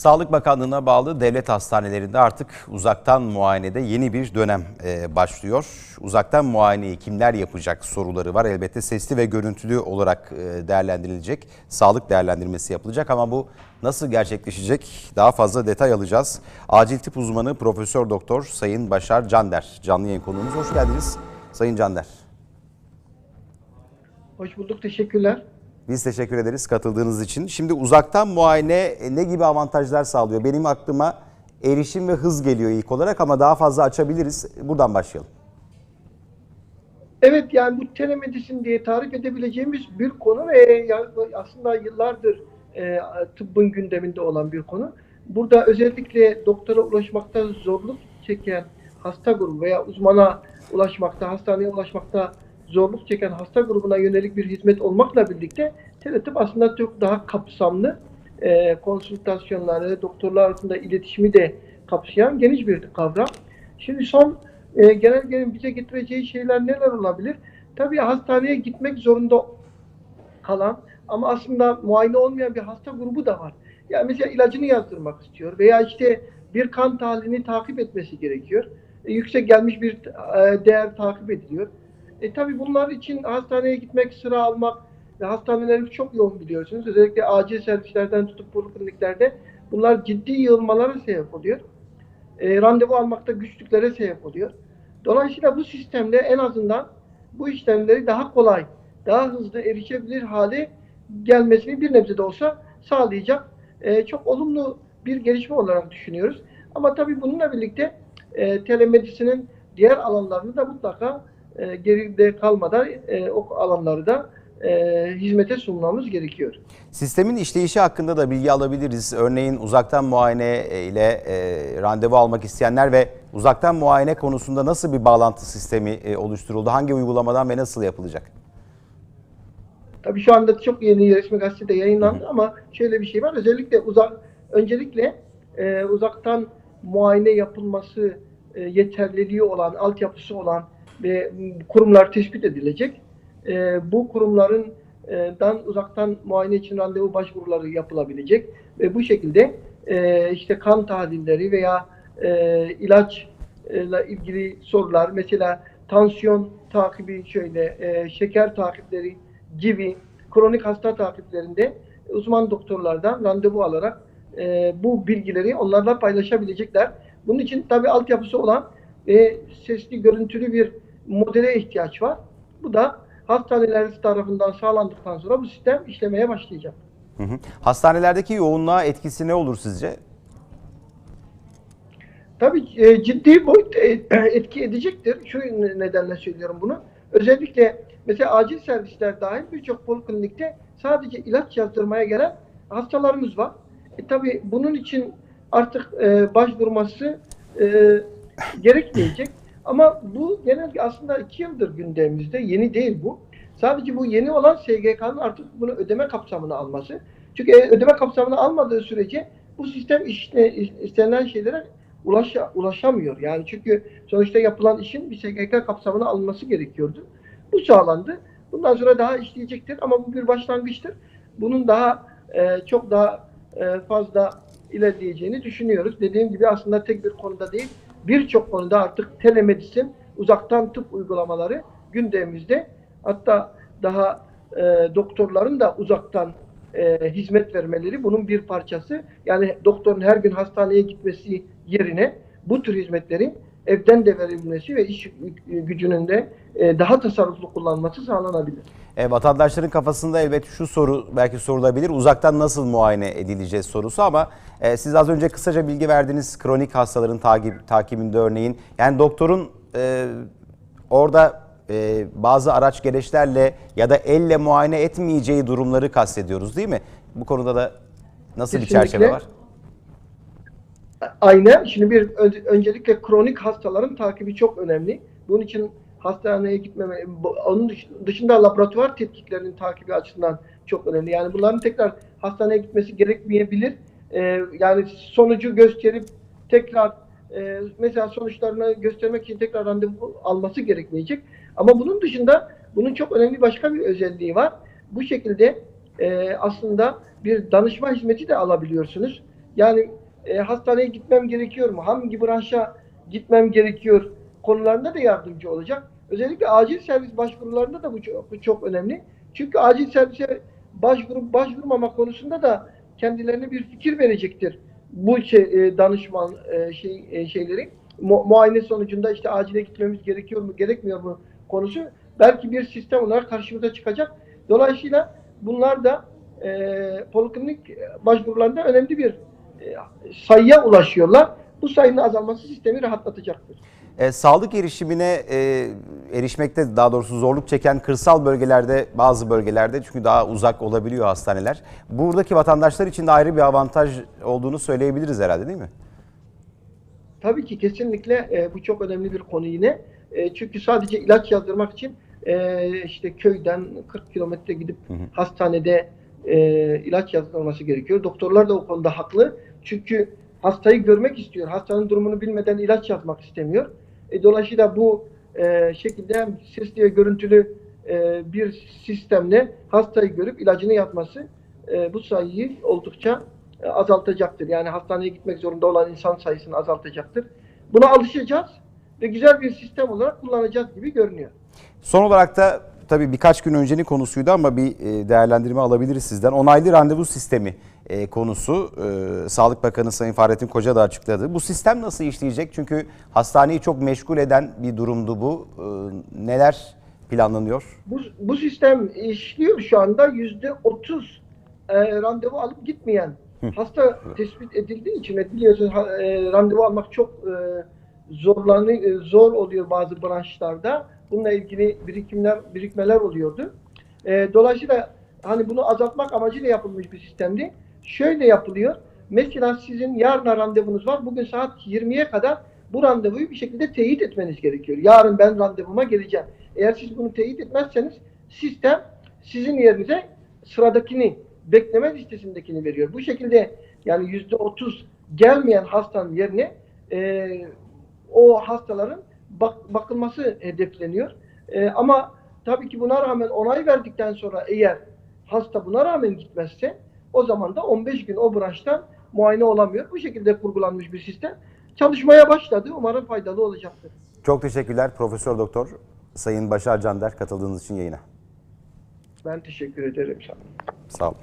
Sağlık Bakanlığı'na bağlı devlet hastanelerinde artık uzaktan muayenede yeni bir dönem e, başlıyor. Uzaktan muayeneyi kimler yapacak soruları var. Elbette sesli ve görüntülü olarak e, değerlendirilecek, sağlık değerlendirmesi yapılacak ama bu nasıl gerçekleşecek daha fazla detay alacağız. Acil tıp uzmanı Profesör Doktor Sayın Başar Cander canlı yayın konuğumuz. Hoş geldiniz Sayın Cander. Hoş bulduk, teşekkürler. Biz teşekkür ederiz katıldığınız için. Şimdi uzaktan muayene e, ne gibi avantajlar sağlıyor? Benim aklıma erişim ve hız geliyor ilk olarak ama daha fazla açabiliriz. Buradan başlayalım. Evet yani bu telemedisin diye tarif edebileceğimiz bir konu ve aslında yıllardır e, tıbbın gündeminde olan bir konu. Burada özellikle doktora ulaşmakta zorluk çeken hasta grubu veya uzmana ulaşmakta, hastaneye ulaşmakta zorluk çeken hasta grubuna yönelik bir hizmet olmakla birlikte teletıp aslında çok daha kapsamlı e, konsültasyonları, doktorlar arasında iletişimi de kapsayan geniş bir kavram. Şimdi son e, genelgenin bize getireceği şeyler neler olabilir? Tabii hastaneye gitmek zorunda kalan ama aslında muayene olmayan bir hasta grubu da var. Yani mesela ilacını yazdırmak istiyor veya işte bir kan tahlilini takip etmesi gerekiyor. E, yüksek gelmiş bir e, değer takip ediliyor. E tabii bunlar için hastaneye gitmek, sıra almak ve hastanelerimiz çok yoğun biliyorsunuz. Özellikle acil servislerden tutup polikliniklerde bunlar ciddi yığılmalara sebep oluyor. E, randevu almakta güçlüklere sebep oluyor. Dolayısıyla bu sistemde en azından bu işlemleri daha kolay, daha hızlı erişebilir hale gelmesini bir nebze de olsa sağlayacak e, çok olumlu bir gelişme olarak düşünüyoruz. Ama tabii bununla birlikte e, telemedisinin diğer alanlarını da mutlaka e, geride kalmadan e, o alanları da e, hizmete sunmamız gerekiyor. Sistemin işleyişi hakkında da bilgi alabiliriz. Örneğin uzaktan muayene ile e, randevu almak isteyenler ve uzaktan muayene konusunda nasıl bir bağlantı sistemi e, oluşturuldu? Hangi uygulamadan ve nasıl yapılacak? Tabii şu anda çok yeni resmi gazetede yayınlandı ama şöyle bir şey var. Özellikle uzak öncelikle e, uzaktan muayene yapılması e, yeterliliği olan, altyapısı olan m, kurumlar tespit edilecek. E, bu kurumların e, dan uzaktan muayene için randevu başvuruları yapılabilecek ve bu şekilde e, işte kan tahlilleri veya e, ilaçla ilgili sorular mesela tansiyon takibi şöyle e, şeker takipleri gibi kronik hasta takiplerinde uzman doktorlardan randevu alarak e, bu bilgileri onlarla paylaşabilecekler. Bunun için tabi altyapısı olan ve sesli görüntülü bir modele ihtiyaç var. Bu da hastaneler tarafından sağlandıktan sonra bu sistem işlemeye başlayacak. Hı hı. Hastanelerdeki yoğunluğa etkisi ne olur sizce? Tabii e, ciddi boyut e, etki edecektir. Şu nedenle söylüyorum bunu. Özellikle mesela acil servisler dahil birçok poliklinikte sadece ilaç yazdırmaya gelen hastalarımız var. E, tabii bunun için artık e, başvurması e, gerekmeyecek. Ama bu genelde aslında iki yıldır gündemimizde. Yeni değil bu. Sadece bu yeni olan SGK'nın artık bunu ödeme kapsamına alması. Çünkü e, ödeme kapsamına almadığı sürece bu sistem işte, istenilen şeylere ulaşa, ulaşamıyor. Yani çünkü sonuçta yapılan işin bir SGK kapsamına alınması gerekiyordu. Bu sağlandı. Bundan sonra daha işleyecektir ama bu bir başlangıçtır. Bunun daha e, çok daha e, fazla ilerleyeceğini düşünüyoruz. Dediğim gibi aslında tek bir konuda değil, birçok konuda artık telemedisin, uzaktan tıp uygulamaları gündemimizde. Hatta daha e, doktorların da uzaktan e, hizmet vermeleri bunun bir parçası. Yani doktorun her gün hastaneye gitmesi yerine bu tür hizmetlerin evden de verilmesi ve iş gücünün de e, daha tasarruflu kullanması sağlanabilir. E, vatandaşların kafasında elbet şu soru belki sorulabilir. Uzaktan nasıl muayene edileceğiz sorusu ama e, siz az önce kısaca bilgi verdiniz kronik hastaların takip, takibinde örneğin. Yani doktorun e, orada e, bazı araç gereçlerle ya da elle muayene etmeyeceği durumları kastediyoruz değil mi? Bu konuda da nasıl bir Kesinlikle. çerçeve var? Aynen. Şimdi bir ön- öncelikle kronik hastaların takibi çok önemli. Bunun için hastaneye gitmeme, onun dış- dışında laboratuvar tetkiklerinin takibi açısından çok önemli. Yani bunların tekrar hastaneye gitmesi gerekmeyebilir. Ee, yani sonucu gösterip tekrar e, mesela sonuçlarını göstermek için tekrar randevu alması gerekmeyecek. Ama bunun dışında bunun çok önemli başka bir özelliği var. Bu şekilde e, aslında bir danışma hizmeti de alabiliyorsunuz. Yani e, hastaneye gitmem gerekiyor mu? Hangi branşa gitmem gerekiyor? Konularında da yardımcı olacak. Özellikle acil servis başvurularında da bu çok, çok önemli. Çünkü acil servise başvurup başvurmama konusunda da kendilerine bir fikir verecektir. Bu şey, e, danışman e, şey e, şeyleri mu- muayene sonucunda işte acile gitmemiz gerekiyor mu gerekmiyor mu konusu belki bir sistem olarak karşımıza çıkacak. Dolayısıyla bunlar da e, poliklinik başvurularında önemli bir sayıya ulaşıyorlar. Bu sayının azalması sistemi rahatlatacaktır. E, sağlık erişimine e, erişmekte daha doğrusu zorluk çeken kırsal bölgelerde bazı bölgelerde çünkü daha uzak olabiliyor hastaneler. Buradaki vatandaşlar için de ayrı bir avantaj olduğunu söyleyebiliriz herhalde değil mi? Tabii ki kesinlikle e, bu çok önemli bir konu yine. E, çünkü sadece ilaç yazdırmak için e, işte köyden 40 kilometre gidip hastanede e, ilaç yazdırılması gerekiyor. Doktorlar da o konuda haklı. Çünkü hastayı görmek istiyor. Hastanın durumunu bilmeden ilaç yazmak istemiyor. E, dolayısıyla bu e, şekilde hem sesli ve görüntülü e, bir sistemle hastayı görüp ilacını yazması e, bu sayıyı oldukça e, azaltacaktır. Yani hastaneye gitmek zorunda olan insan sayısını azaltacaktır. Buna alışacağız ve güzel bir sistem olarak kullanacağız gibi görünüyor. Son olarak da tabii birkaç gün öncenin konusuydu ama bir e, değerlendirme alabiliriz sizden. Onaylı randevu sistemi e, konusu e, Sağlık Bakanı Sayın Fahrettin Koca da açıkladı. Bu sistem nasıl işleyecek? Çünkü hastaneyi çok meşgul eden bir durumdu bu. E, Neler planlanıyor? Bu, bu sistem işliyor şu anda yüzde otuz e, randevu alıp gitmeyen hasta tespit edildiği için biliyorsunuz e, randevu almak çok e, zorlanı e, zor oluyor bazı branşlarda. Bununla ilgili birikimler birikmeler oluyordu. E, dolayısıyla hani bunu azaltmak amacıyla yapılmış bir sistemdi. Şöyle yapılıyor. Mesela sizin yarına randevunuz var. Bugün saat 20'ye kadar bu randevuyu bir şekilde teyit etmeniz gerekiyor. Yarın ben randevuma geleceğim. Eğer siz bunu teyit etmezseniz sistem sizin yerinize sıradakini, bekleme listesindekini veriyor. Bu şekilde yani yüzde otuz gelmeyen hastanın yerine e, o hastaların bak- bakılması hedefleniyor. E, ama tabii ki buna rağmen onay verdikten sonra eğer hasta buna rağmen gitmezse o zaman da 15 gün o branştan muayene olamıyor. Bu şekilde kurgulanmış bir sistem. Çalışmaya başladı. Umarım faydalı olacaktır. Çok teşekkürler Profesör Doktor Sayın Başar Cander katıldığınız için yayına. Ben teşekkür ederim sana. Sağ olun.